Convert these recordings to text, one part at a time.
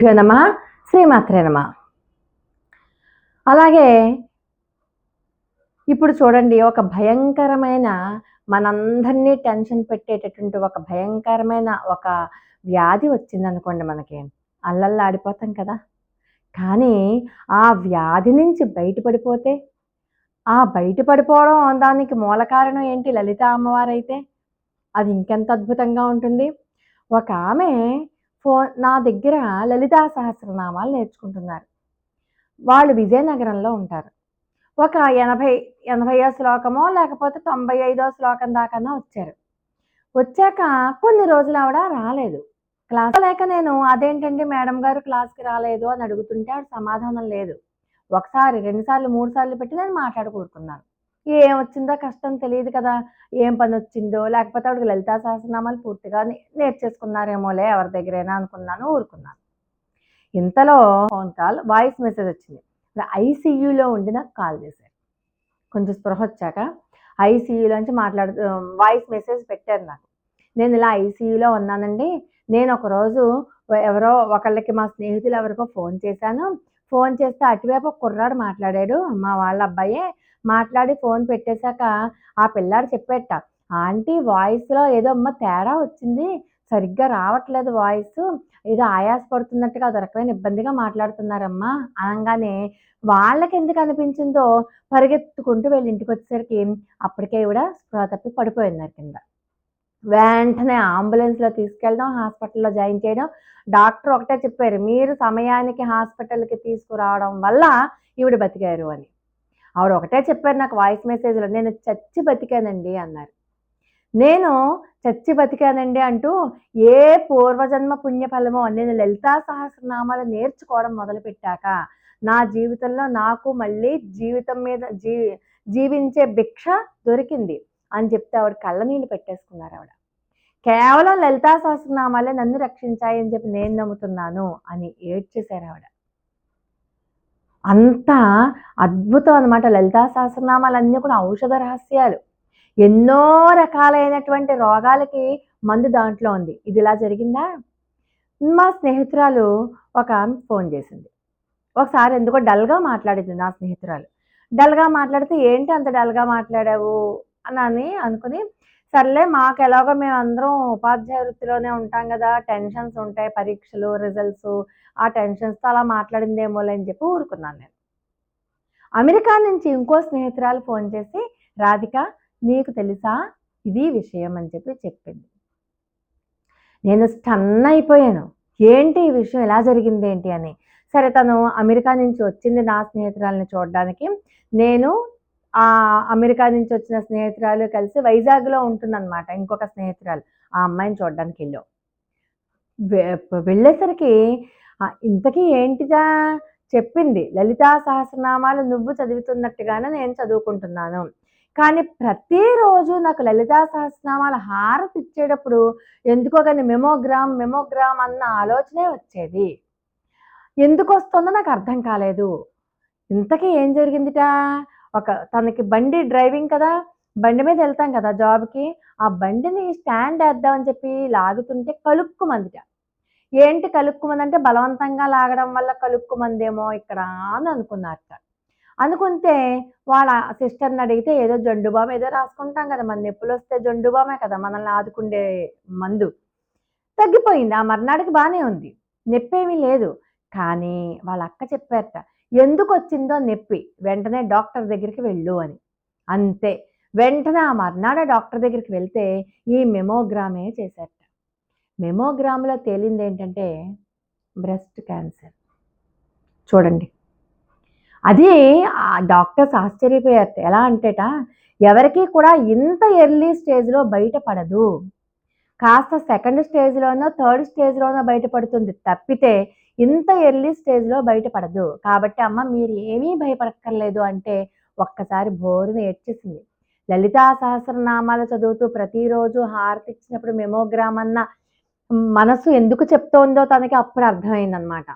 నమ శ్రీమాత్రే నమ. అలాగే ఇప్పుడు చూడండి ఒక భయంకరమైన మనందరినీ టెన్షన్ పెట్టేటటువంటి ఒక భయంకరమైన ఒక వ్యాధి వచ్చిందనుకోండి మనకి. అల్లల్లా ఆడిపోతాం కదా. కానీ ఆ వ్యాధి నుంచి బయటపడిపోతే ఆ బయటపడిపోవడం దానికి మూల కారణం ఏంటి లలిత అమ్మవారు అయితే అది ఇంకెంత అద్భుతంగా ఉంటుంది. ఒక ఆమె ఫోన్ నా దగ్గర లలితా సహస్రనామాలు నేర్చుకుంటున్నారు. వాళ్ళు విజయనగరంలో ఉంటారు. ఒక ఎనభై ఎనభైయో శ్లోకమో లేకపోతే తొంభై ఐదో శ్లోకం దాకా వచ్చారు. వచ్చాక కొన్ని రోజులు ఆవిడ రాలేదు. క్లాస్ లేక నేను అదేంటండి మేడం గారు క్లాస్కి రాలేదు అని అడుగుతుంటే ఆవిడ సమాధానం లేదు. ఒకసారి రెండుసార్లు మూడు సార్లు పెట్టి నేను మాట్లాడుకోరుకున్నాను ఏం వచ్చిందో కష్టం తెలియదు కదా ఏం పని వచ్చిందో లేకపోతే ఆవిడకి లలితా సహస్రనామాలు పూర్తిగా నేర్చేసుకున్నారేమోలే ఎవరి దగ్గరైనా అనుకున్నాను ఊరుకున్నాను. ఇంతలో ఫోన్ కాల్ వాయిస్ మెసేజ్ వచ్చింది. ఐసీయూలో ఉండి నాకు కాల్ చేశారు. కొంచెం స్పృహ వచ్చాక ఐసీయూలోంచి మాట్లాడు వాయిస్ మెసేజ్ పెట్టారు నాకు. నేను ఇలా ఐసీయూలో ఉన్నానండి. నేను ఒకరోజు ఎవరో ఒకళ్ళకి మా స్నేహితులు ఎవరికో ఫోన్ చేశాను. ఫోన్ చేస్తే అటువైపు ఒక కుర్రాడు మాట్లాడాడు. మా వాళ్ళ అబ్బాయే మాట్లాడి ఫోన్ పెట్టేశాక ఆ పిల్లాడు చెప్పేట ఆంటీ వాయిస్లో ఏదో అమ్మ తేడా వచ్చింది సరిగ్గా రావట్లేదు వాయిస్ ఏదో ఆయాస పడుతున్నట్టుగా రకమైన ఇబ్బందిగా మాట్లాడుతున్నారమ్మా అనగానే వాళ్ళకి ఎందుకు అనిపించిందో పరిగెత్తుకుంటూ వెళ్ళి ఇంటికి వచ్చేసరికి అప్పటికే కూడా స్పృహ తప్పి పడిపోయినారు కింద. వెంటనే అంబులెన్స్లో తీసుకెళ్ళడం హాస్పిటల్లో జాయిన్ చేయడం డాక్టర్ ఒకటే చెప్పారు మీరు సమయానికి హాస్పిటల్కి తీసుకురావడం వల్ల ఈవిడ బతికారు అని. ఆవిడ ఒకటే చెప్పారు నాకు వాయిస్ మెసేజ్లో నేను చచ్చి బతికానండి అన్నారు. నేను చచ్చి బతికానండి అంటూ ఏ పూర్వజన్మ పుణ్యఫలమో నేను లలితా సహస్రనామాలు నేర్చుకోవడం మొదలుపెట్టాక నా జీవితంలో నాకు మళ్ళీ జీవితం మీద జీ జీవించే భిక్ష దొరికింది అని చెప్తే ఆవిడ కళ్ళ నీళ్ళు పెట్టేసుకున్నారు ఆవిడ. కేవలం లలితా సహస్రనామాలే నన్ను రక్షించాయి అని చెప్పి నేను నమ్ముతున్నాను అని ఏడ్చేశారు ఆవిడ. అంత అద్భుతం అనమాట లలితా సహస్రనామాలన్నీ కూడా ఔషధ రహస్యాలు. ఎన్నో రకాలైనటువంటి రోగాలకి మందు దాంట్లో ఉంది. ఇది ఇలా జరిగిందా? మా స్నేహితురాలు ఒక ఆమె ఫోన్ చేసింది. ఒకసారి ఎందుకో డల్గా మాట్లాడింది నా స్నేహితురాలు. డల్గా మాట్లాడితే ఏంటి అంత డల్గా మాట్లాడావు? అని అని అనుకుని సర్లే మాకు ఎలాగో మేము అందరం ఉపాధ్యాయ వృత్తిలోనే ఉంటాం కదా టెన్షన్స్ ఉంటాయి పరీక్షలు రిజల్ట్స్ ఆ టెన్షన్స్తో అలా మాట్లాడిందేమోలే అని చెప్పి ఊరుకున్నాను నేను. అమెరికా నుంచి ఇంకో స్నేహితురాలు ఫోన్ చేసి రాధిక నీకు తెలుసా? ఇది విషయం అని చెప్పి చెప్పింది. నేను స్టన్ అయిపోయాను. ఏంటి ఈ విషయం? ఎలా జరిగింది ఏంటి? అని. సరే తను అమెరికా నుంచి వచ్చింది నా స్నేహితురాలని చూడడానికి. నేను అమెరికా నుంచి వచ్చిన స్నేహితురాలు కలిసి వైజాగ్లో ఉంటుందన్నమాట ఇంకొక స్నేహితురాలు. ఆ అమ్మాయిని చూడడానికి వెళ్ళాం. వె- వెళ్ళేసరికి ఇంతకీ ఏంటిదా చెప్పింది? లలితా సహస్రనామాలు నువ్వు చదువుతున్నట్టుగానే నేను చదువుకుంటున్నాను. కానీ ప్రతిరోజు నాకు లలితా సహస్రనామాల హారతి ఇచ్చేటప్పుడు ఎందుకో కానీ మెమోగ్రామ్ మెమోగ్రామ్ అన్న ఆలోచనే వచ్చేది. ఎందుకు వస్తుందో నాకు అర్థం కాలేదు. ఇంతకీ ఏం జరిగిందిట? ఒక తనకి బండి డ్రైవింగ్ కదా బండి మీద వెళ్తాం కదా జాబ్కి ఆ బండిని స్టాండ్ వేద్దామని చెప్పి లాగుతుంటే కలుక్కుమందిట. ఏంటి కలుక్కుమందంటే బలవంతంగా లాగడం వల్ల కలుక్కుమందేమో ఇక్కడ అని అనుకున్నారట. అనుకుంటే వాళ్ళ సిస్టర్ని అడిగితే ఏదో జండు బామ్ ఏదో రాసుకుంటాం కదా మన నొప్పులు వస్తే జండు బామే కదా మనల్ని ఆదుకుండే మందు. తగ్గిపోయింది. ఆ మర్నాడికి బాగానే ఉంది. నొప్పి ఏమీ లేదు. కానీ వాళ్ళ అక్క చెప్పారట ఎందుకు వచ్చిందో నొప్పి. వెంటనే డాక్టర్ దగ్గరికి వెళ్ళు అని. అంతే. వెంటనే ఆ మర్నాడు డాక్టర్ దగ్గరికి వెళ్తే ఈ మెమోగ్రామే చేశారట మెమోగ్రామ్లో తేలింది ఏంటంటే బ్రెస్ట్ క్యాన్సర్. చూడండి. అది ఆ డాక్టర్స్ ఆశ్చర్యపోయారట. ఎలా అంటేట ఎవరికి కూడా ఇంత ఎర్లీ స్టేజ్లో బయటపడదు కాస్త సెకండ్ స్టేజ్లోనో థర్డ్ స్టేజ్లోనో బయటపడుతుంది తప్పితే ఇంత ఎర్లీ స్టేజ్లో బయటపడదు. కాబట్టి అమ్మ మీరు ఏమీ భయపడక్కర్లేదు అంటే ఒక్కసారి బోరున ఏడ్చేసింది. లలితా సహస్రనామాలు చదువుతూ ప్రతిరోజు హారతి ఇచ్చినప్పుడు మెమోగ్రామ్ అన్న మనసు ఎందుకు చెప్తోందో తనకి అప్పుడు అర్థమైందనమాట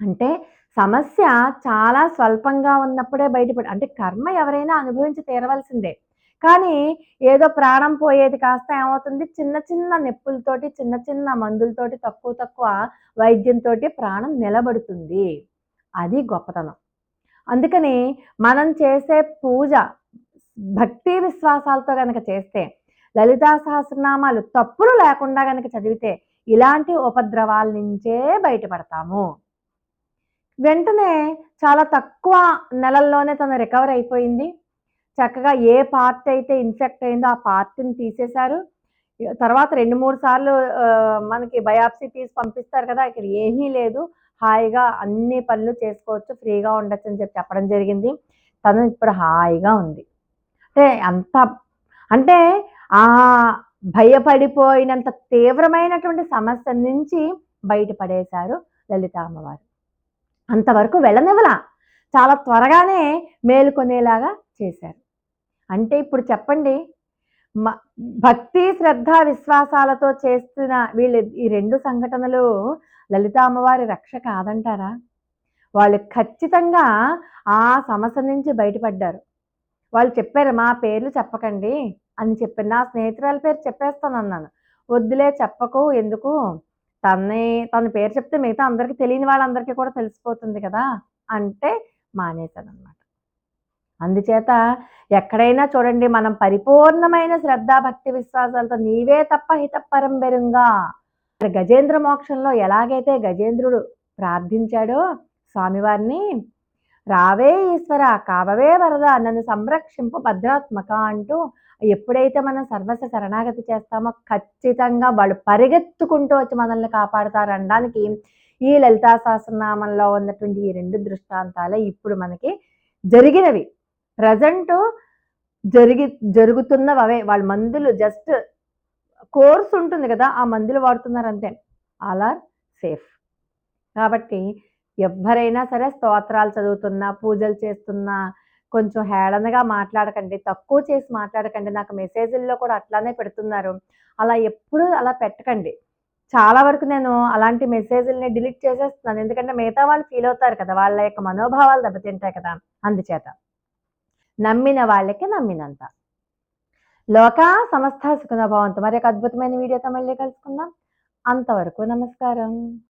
అంటే సమస్య చాలా స్వల్పంగా ఉన్నప్పుడే బయటపడి అంటే కర్మ ఎవరైనా అనుభవించి తీరవలసిందే. కానీ ఏదో ప్రాణం పోయేది కాస్త ఏమవుతుంది? చిన్న చిన్న నొప్పులతోటి చిన్న చిన్న మందులతోటి తక్కువ తక్కువ వైద్యంతో ప్రాణం నిలబడుతుంది. అది గొప్పతనం. అందుకని మనం చేసే పూజ భక్తి విశ్వాసాలతో కనుక చేస్తే లలితా సహస్రనామాలు తప్పులు లేకుండా కనుక చదివితే ఇలాంటి ఉపద్రవాల నుంచే బయటపడతాము. వెంటనే చాలా తక్కువ నెలల్లోనే తను రికవర్ అయిపోయింది. చక్కగా ఏ పార్ట్ అయితే ఇన్ఫెక్ట్ అయిందో ఆ పార్ట్ని తీసేశారు. తర్వాత రెండు మూడు సార్లు మనకి బయాప్సీ తీసి పంపిస్తారు కదా ఇక్కడ ఏమీ లేదు. హాయిగా అన్ని పనులు చేసుకోవచ్చు ఫ్రీగా ఉండొచ్చు అని చెప్పి చెప్పడం జరిగింది. తను ఇప్పుడు హాయిగా ఉంది. అంటే అంత అంటే ఆ భయపడిపోయినంత తీవ్రమైనటువంటి సమస్య నుంచి బయటపడేశారు లలిత అమ్మవారు. అంతవరకు వెళ్ళనివ్వలా. చాలా త్వరగానే మేలుకొనేలాగా చేశారు. అంటే ఇప్పుడు చెప్పండి మ- భక్తి శ్రద్ధ విశ్వాసాలతో చేస్తున్న వీళ్ళు ఈ రెండు సంఘటనలు లలిత అమ్మవారి రక్ష కాదంటారా? వాళ్ళు ఖచ్చితంగా ఆ సమస్య నుంచి బయటపడ్డారు. వాళ్ళు చెప్పారు మా పేర్లు చెప్పకండి అని చెప్పారు నా స్నేహితురాల పేరు చెప్పేస్తాను అన్నాను వద్దులే చెప్పకు ఎందుకు? తన్నే తన పేరు చెప్తే మిగతా అందరికీ తెలియని వాళ్ళందరికీ కూడా తెలిసిపోతుంది కదా? అంటే మానేశాను అనమాట అందుచేత ఎక్కడైనా చూడండి మనం పరిపూర్ణమైన శ్రద్ధ భక్తి విశ్వాసాలతో నీవే తప్ప హితపరం బెరుంగా. గజేంద్ర మోక్షంలో ఎలాగైతే గజేంద్రుడు ప్రార్థించాడో స్వామివారిని రావే ఈశ్వర కావవే వరద నన్ను సంరక్షింపు భద్రాత్మక అంటూ ఎప్పుడైతే మనం సర్వస్వ శరణాగతి చేస్తామో ఖచ్చితంగా వాళ్ళు పరిగెత్తుకుంటూ వచ్చి మనల్ని కాపాడుతారు అనడానికి ఈ లలితా సహస్రనామంలో ఉన్నటువంటి ఈ రెండు దృష్టాంతాలే ఇప్పుడు మనకి జరిగినవి. ప్రజెంట్ జరిగి జరుగుతున్నవి అవే. వాళ్ళ మందులు జస్ట్ కోర్స్ ఉంటుంది కదా ఆ మందులు వాడుతున్నారు అంతే ఆల్ ఆర్ సేఫ్. కాబట్టి ఎవరైనా సరే స్తోత్రాలు చదువుతున్నా పూజలు చేస్తున్నా కొంచెం హేళనగా మాట్లాడకండి తక్కువ చేసి మాట్లాడకండి. నాకు మెసేజ్ల్లో కూడా అట్లానే పెడుతున్నారు. అలా ఎప్పుడు అలా పెట్టకండి. చాలా వరకు నేను అలాంటి మెసేజ్ల్ని డిలీట్ చేసేస్తున్నాను. ఎందుకంటే మిగతా వాళ్ళు ఫీల్ అవుతారు కదా వాళ్ళ యొక్క మనోభావాలు దెబ్బతింటాయి కదా అందుచేత. నమ్మిన వాళ్ళకి నమ్మినంత. లోక సమస్త సుఖనభావంతో మరి ఒక అద్భుతమైన వీడియోతో మళ్ళీ కలుసుకుందాం. అంతవరకు నమస్కారం.